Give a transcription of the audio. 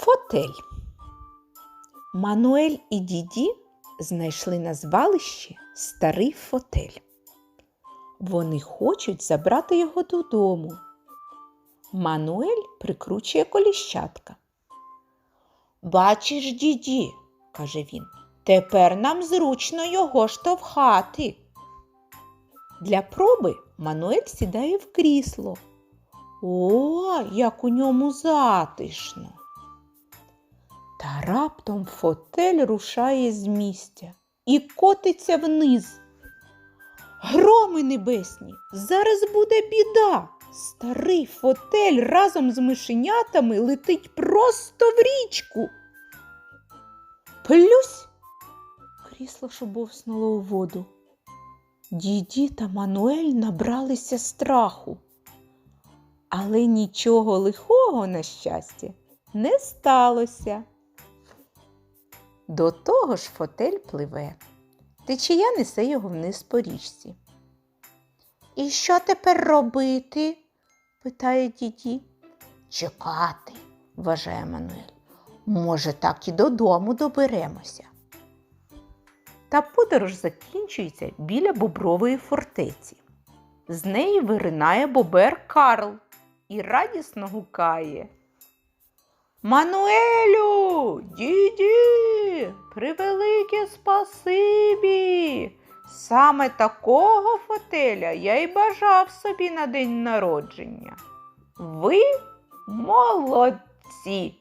Фотель. Мануель і діді знайшли на звалищі старий фотель. Вони хочуть забрати його додому. Мануель прикручує коліщатка. Бачиш, діді, каже він, тепер нам зручно його штовхати. Для проби Мануель сідає в крісло. О, як у ньому затишно. Та раптом фотель рушає з місця і котиться вниз. Громи небесні, зараз буде біда. Старий фотель разом з мишенятами летить просто в річку. Плюсь! Крісло шубовснуло у воду. Діді та Мануель набралися страху. Але нічого лихого, на щастя, не сталося. До того ж фотель пливе. Течія несе його вниз по річці. І що тепер робити? питає діді. Чекати, вважає Мануель. Може, так і додому доберемося. Та подорож закінчується біля бобрової фортеці. З неї виринає бобер Карл і радісно гукає. Мануелю, діді, превелике спасибі. Саме такого фотеля я й бажав собі на день народження. Ви молодці.